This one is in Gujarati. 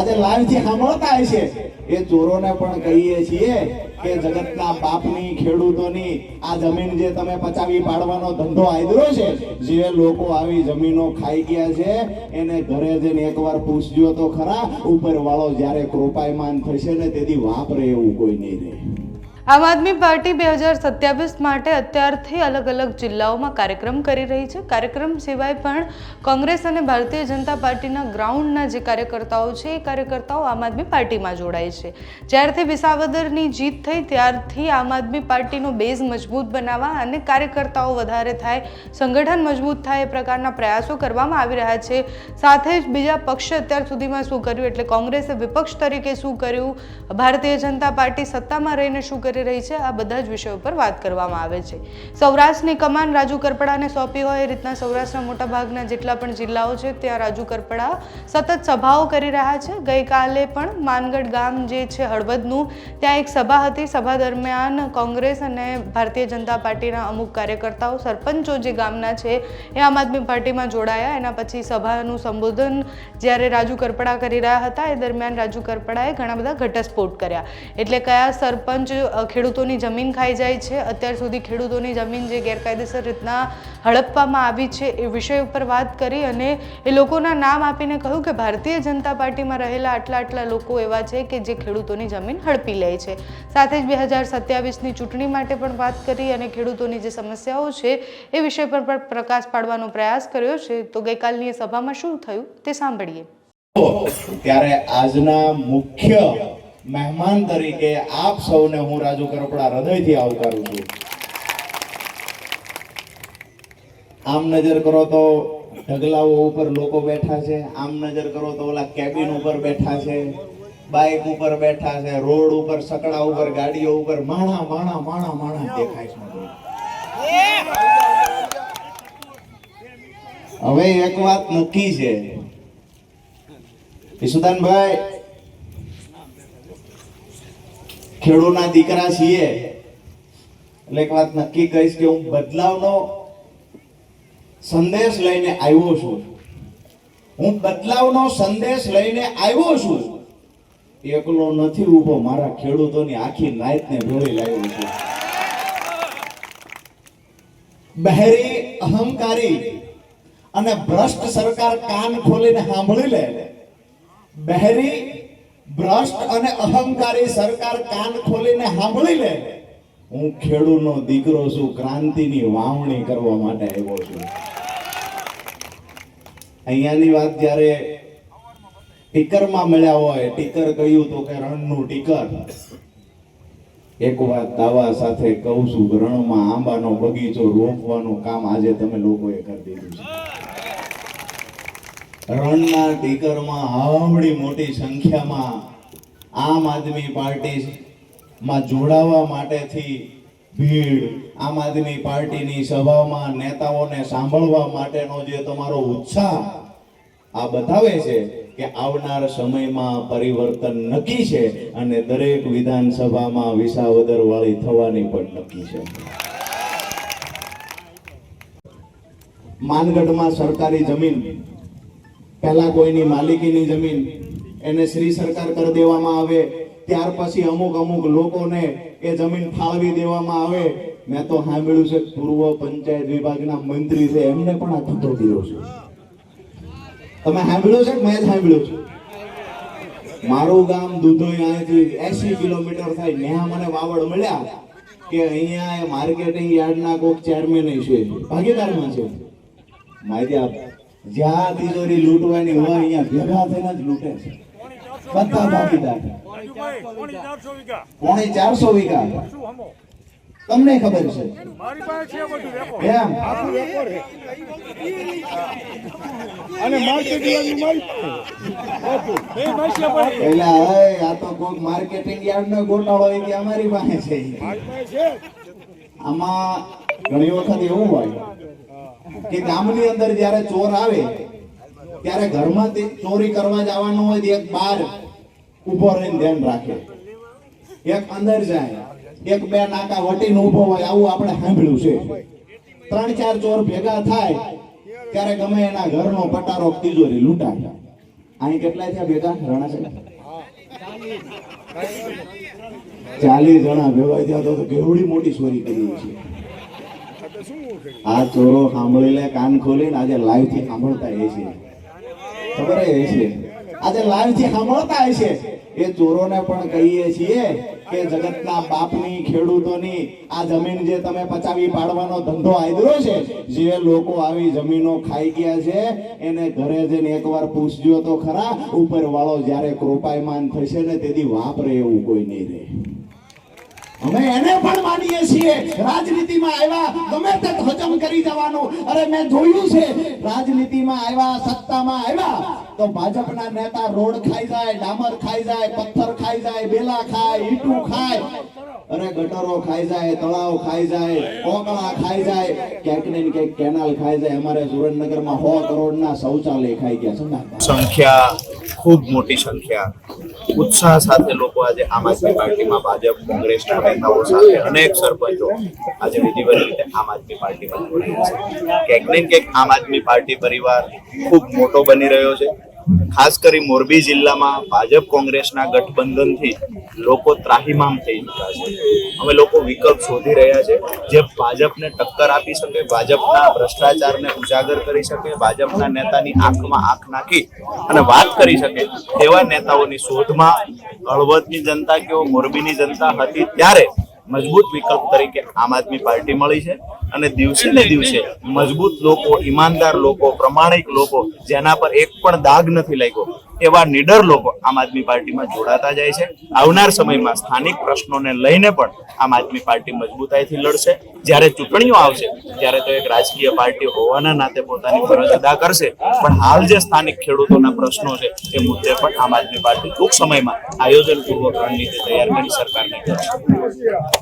આજે લાઈવથી સાંભળતા હશે. એ ચોરોને પણ કહીએ છીએ કે જગતના બાપની, ખેડૂતોની આ જમીન જે તમે પચાવી પાડવાનો ધંધો આદરો છે, જે લોકો આવી જમીનો ખાઈ ગયા છે, એને ઘરે જઈને એકવાર પૂછજો તો ખરા ઉપર વાળો જ્યારે કૃપાયમાન થશે ને તેથી વાપરે એવું કોઈ નહીં રહે. આમ આદમી પાર્ટી બે હજાર સત્યાવીસ માટે અત્યારથી અલગ અલગ જિલ્લાઓમાં કાર્યક્રમ કરી રહી છે. કાર્યક્રમ સિવાય પણ કોંગ્રેસ અને ભારતીય જનતા પાર્ટીના ગ્રાઉન્ડના જે કાર્યકર્તાઓ છે, એ કાર્યકર્તાઓ આમ આદમી પાર્ટીમાં જોડાય છે. જ્યારથી વિસાવદરની જીત થઈ, ત્યારથી આમ આદમી પાર્ટીનો બેઝ મજબૂત બનાવવા અને કાર્યકર્તાઓ વધારે થાય, સંગઠન મજબૂત થાય એ પ્રકારના પ્રયાસો કરવામાં આવી રહ્યા છે. સાથે જ બીજા પક્ષે અત્યાર સુધીમાં શું કર્યું? એટલે કોંગ્રેસે વિપક્ષ તરીકે શું કર્યું? ભારતીય જનતા પાર્ટી સત્તામાં રહીને શું કરી રહી છે. આ બધા જ વિષયો પર વાત કરવામાં આવે છે. સૌરાષ્ટ્રની કમાન રાજુ કરપડાને સોંપી હોય એ રીતના સૌરાષ્ટ્રના મોટા ભાગના જેટલા પણ જિલ્લાઓ છે, ત્યાં રાજુ કરપડા સતત સભાઓ કરી રહ્યા છે. ગઈકાલે પણ માનગઢ ગામ જે છે, હળવદનું, ત્યાં એક સભા હતી. સભા દરમિયાન કોંગ્રેસ અને ભારતીય જનતા પાર્ટીના અમુક કાર્યકર્તાઓ સરપંચો જે ગામના છે, એ આમ આદમી પાર્ટીમાં જોડાયા. એના પછી સભાનું સંબોધન જ્યારે રાજુ કરપડા કરી રહ્યા હતા, એ દરમિયાન રાજુ કરપડાએ ઘણા બધા ઘટસ્ફોટ કર્યા. એટલે કયા સરપંચ ખેડૂતોની જમીન ખાઈ જાય છે. અત્યાર સુધી ખેડૂતોની જમીન જે ગેરકાયદેસર રીતના હડપવામાં આવી છે એ વિષય ઉપર વાત કરી અને એ લોકોના નામ આપીને કહ્યું કે ભારતીય જનતા પાર્ટીમાં રહેલા આટલા આટલા લોકો એવા છે કે જે ખેડૂતોની જમીન હડપી લે છે. સાથે જ બે હજાર સત્યાવીસની ચૂંટણી માટે પણ વાત કરી અને ખેડૂતોની જે સમસ્યાઓ છે એ વિષય પર પણ પ્રકાશ પાડવાનો પ્રયાસ કર્યો છે. તો ગઈકાલની સભામાં શું થયું તે સાંભળીએ. ત્યારે આજના મુખ્ય મહેમાન તરીકે આપ સૌને હું રાજુ કરપડા હૃદયથી આવકારું છું. આમ નજર કરો તો ઢગલાઓ ઉપર લોકો બેઠા છે, આમ નજર કરો તો ઓલા કેબિન ઉપર બેઠા છે બાઇક ઉપર બેઠા છે, રોડ ઉપર, સકડા ઉપર, ગાડીઓ ઉપર, માણા માણા માણા માણા દેખાય છે હવે એક વાત નક્કી છે. ઈસુદાનભાઈ ખેડૂના દીકરા છીએ. એટલે એક વાત નક્કી કહીશ કે હું બદલાવનો સંદેશ લઈને આવ્યો છું. હું બદલાવનો સંદેશ લઈને આવ્યો છું. એકલો નથી ઊભો, મારા ખેડૂતોની આખી નાયતને ભોળી લાવ્યો છું. બહેરી અહંકારી અને ભ્રષ્ટ સરકાર કાન ખોલીને સાંભળી લે. બહેરી ભ્રષ્ટ અને અહંકારી સરકાર કાન ખોલીને સાંભળી લે. હું ખેડૂતનો દીકરો છું, ક્રાંતિની વાવણી કરવા માટે આવ્યો છું. અહીંયાની વાત જ્યારે ટીકરમાં મળ્યા હોય, ટીકર કહ્યું તો કે રણનું ટીકર. એક વાત દાવા સાથે કહું છું રણમાં આંબાનો બગીચો રોપવાનું કામ આજે તમે લોકોએ કરી દીધું છે. રણના ટીકરમાં આવડી મોટી સંખ્યામાં આમ આદમી પાર્ટી જોડાવા માટેથી ભીડ, આમ આદમી પાર્ટીની સભામાં નેતાઓને સાંભળવા માટેનો જે તમારો ઉત્સાહ આ બતાવે છે કે આવનાર સમયમાં પરિવર્તન નક્કી છે અને દરેક વિધાનસભામાં વિસાવદર વાળી થવાની પણ નક્કી છે. માનગઢમાં સરકારી જમીન પહેલા કોઈની માલિકીની જમીન એને શ્રી સરકાર કરી દેવામાં આવે, ત્યાર પછી અમુક અમુક લોકોને એ જમીન ફાળવી દેવામાં આવે. મેં તો સાંભળ્યું છે પૂર્વ પંચાયત વિભાગના મંત્રી છે, એમને પણ આ ધંધો કર્યો છે. તમે સાંભળ્યું છે મેં સાંભળ્યું છે? મારું ગામ દુધોઈ અહીંથી એસી કિલોમીટર થાય. ત્યાં મને વાવડ મળ્યા કે અહીંયા માર્કેટિંગ યાર્ડના કોક ચેરમેન છે. ભાગીદારમાં છે. માહિતી આપ. જ્યાં તિજોરી લૂંટવાની હોય અહીંયા ભેગા થઈને જ લૂંટે છે. બધા ભાગીદાર. પોણે ચારસો વીઘા. તમને ખબર છે? એમ. અને એટલે હવે આ તો કોઈક માર્કેટિંગ યાર્ડ નો ગોટાળો હોય કે અમારી પાસે છે. આમાં ઘણી વખત એવું હોય કે ગામની અંદર જ્યારે ચોર આવે, ત્યારે ઘરમાં ચોરી કરવા જવાનું હોય એક બાર ઊભો રહીને ધ્યાન રાખે. એક અંદર જાય, એક બે નાકા વટીને ઊભો હોય, આવું આપણે સાંભળ્યું છે. ત્રણ ચાર ચોર ભેગા થાય, ત્યારે ગમે એના ઘરનો પટારો તિજોરી લૂંટાય. અહીં કેટલા થયા ભેગા? રણા છે. ચાલીસ જણા ભેગા થયા તો કેવડી મોટી ચોરી કરી છે આ ચોરો સાંભળી લે કાન ખોલીને આજે લાઈવથી સાંભળતા એ છે. ખબર એ છે? આજે લાઈવથી સાંભળતા એ ચોરોને પણ કહીએ છીએ કે જગતના બાપની ખેડૂતોની આ જમીન જે તમે પચાવી પાડવાનો ધંધો આદરો છે, જે લોકો આવી જમીનો ખાઈ ગયા છે, એને ઘરે જઈને એકવાર પૂછજો તો ખરા ઉપર વાળો જ્યારે કૃપાયમાન થશે ને તેથી વાપરે એવું કોઈ નહીં રહે. અમે એને પણ માનીએ છીએ. રાજનીતિમાં આવ્યા, ગમે તે હજમ કરી જવાનું. અરે, મેં જોયું છે. રાજનીતિમાં આવ્યા, સત્તામાં આવ્યા, તો ભાજપના નેતા રોડ ખાઈ જાય, ડામર ખાઈ જાય, પથ્થર ખાઈ જાય, બેલા ખાય, ઈટું ખાય. અરે ગટરો ખાઈ જાય, તળાવ ખાઈ જાય કોકળા ખાઈ જાય, ક્યાંક ને ક્યાંક કેનાલ ખાઈ જાય. અમારે સુરેન્દ્રનગરમાં સો કરોડના શૌચાલય ખાઈ ગયા છે. સંખ્યા, ખૂબ મોટી સંખ્યા. ઉત્સાહ સાથે લોકો આજે આમ આદમી પાર્ટીમાં ભાજપ, કોંગ્રેસના નેતાઓ સાથે અનેક સરપંચો આજે વિધિવત રીતે આમ આદમી પાર્ટીમાં જોડાયા છે. ક્યાંક ને ક્યાંક આમ આદમી પાર્ટી પરિવાર ખૂબ મોટો બની રહ્યો છે. ખાસ કરી મોરબી જિલ્લામાં ભાજપ કોંગ્રેસના ગઠબંધનથી લોકો ત્રાહિમામ થઈ ચૂક્યા છે. અમે લોકો વિકલ્પ શોધી રહ્યા છે જે ભાજપને ટક્કર આપી શકે, ભાજપના ભ્રષ્ટાચારને ઉજાગર કરી શકે, ભાજપના નેતાની આંખમાં આંખ નાખી અને વાત કરી શકે તેવા નેતાઓની શોધમાં હળવદની જનતા કેવો મોરબીની જનતા હતી ત્યારે મજબૂત વિકલ્પ તરીકે આમ આદમી પાર્ટી મળી છે અને દિવસે ને દિવસે મજબૂત લોકો, ઈમાનદાર લોકો, પ્રમાણિક લોકો જેના પર એક પણ દાગ નથી લાગ્યો, એવા નીડર લોકો આમ આદમી પાર્ટીમાં જોડાતા જાય છે. આવનાર સમયમાં સ્થાનિક પ્રશ્નોને લઈને પણ આમ આદમી પાર્ટી મજબૂતાઈથી લડશે. જ્યારે ચૂંટણીઓ આવશે, ત્યારે તો એક રાજકીય પાર્ટી હોવાના નાતે પોતાની ફરજ અદા કરશે. પણ હાલ જે સ્થાનિક ખેડૂતોના પ્રશ્નો છે, એ મુદ્દે પણ આમ આદમી પાર્ટી ટૂંક સમયમાં આયોજનપૂર્વક રણનીતિ તૈયાર કરી સરકારને કરશે